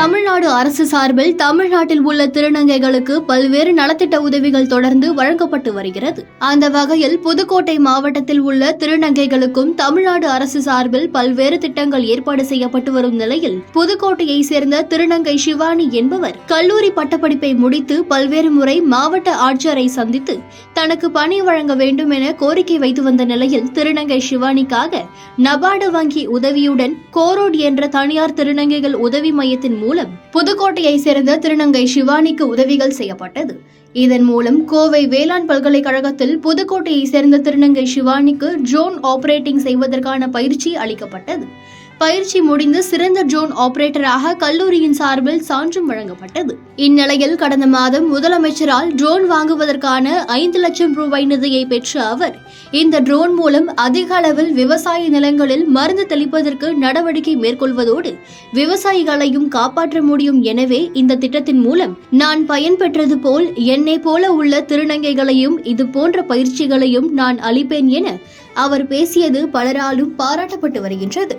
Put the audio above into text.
தமிழ்நாடு அரசு சார்பில் தமிழ்நாட்டில் உள்ள திருநங்கைகளுக்கு பல்வேறு நலத்திட்ட உதவிகள் தொடர்ந்து வழங்கப்பட்டு வருகிறது. அந்த வகையில் புதுக்கோட்டை மாவட்டத்தில் உள்ள திருநங்கைகளுக்கும் தமிழ்நாடு அரசு சார்பில் பல்வேறு திட்டங்கள் ஏற்பாடு செய்யப்பட்டு வரும் நிலையில் புதுக்கோட்டையை சேர்ந்த திருநங்கை சிவானி என்பவர் கல்லூரி பட்டப்படிப்பை முடித்து பல்வேறு முறை மாவட்ட ஆட்சியரை சந்தித்து தனக்கு பணி வழங்க வேண்டும் என கோரிக்கை வைத்து வந்த நிலையில் திருநங்கை சிவானிக்காக நபார்டு வங்கி உதவியுடன் கோரோட் என்ற தனியார் திருநங்கைகள் உதவி மையத்தின் மூலம் là புதுக்கோட்டையை சேர்ந்த திருநங்கை சிவானிக்கு உதவிகள் செய்யப்பட்டது. இதன் மூலம் கோவை வேளாண் பல்கலைக்கழகத்தில் புதுக்கோட்டையை சேர்ந்த திருநங்கை சிவானிக்கு ட்ரோன் ஆபரேட்டிங் செய்வதற்கான பயிற்சி அளிக்கப்பட்டது. பயிற்சி முடிந்து சிறந்த ட்ரோன் ஆபரேட்டராக கல்லூரியின் சார்பில் சான்றும் வழங்கப்பட்டது. இந்நிலையில் கடந்த மாதம் முதலமைச்சரால் ட்ரோன் வாங்குவதற்கான ஐந்து லட்சம் ரூபாய் நிதியை பெற்ற அவர் இந்த ட்ரோன் மூலம் அதிக அளவில் விவசாய நிலங்களில் மருந்து தெளிப்பதற்கு நடவடிக்கை மேற்கொள்வதோடு விவசாயிகளையும் காப்பாற்ற முடியும். எனவே இந்த திட்டத்தின் மூலம் நான் பயன்பெற்றது போல் என்னை போல உள்ள திருநங்கைகளையும் இது போன்ற பயிற்சிகளையும் நான் அளிப்பேன் என அவர் பேசியது பலராலும் பாராட்டப்பட்டு வருகின்றது.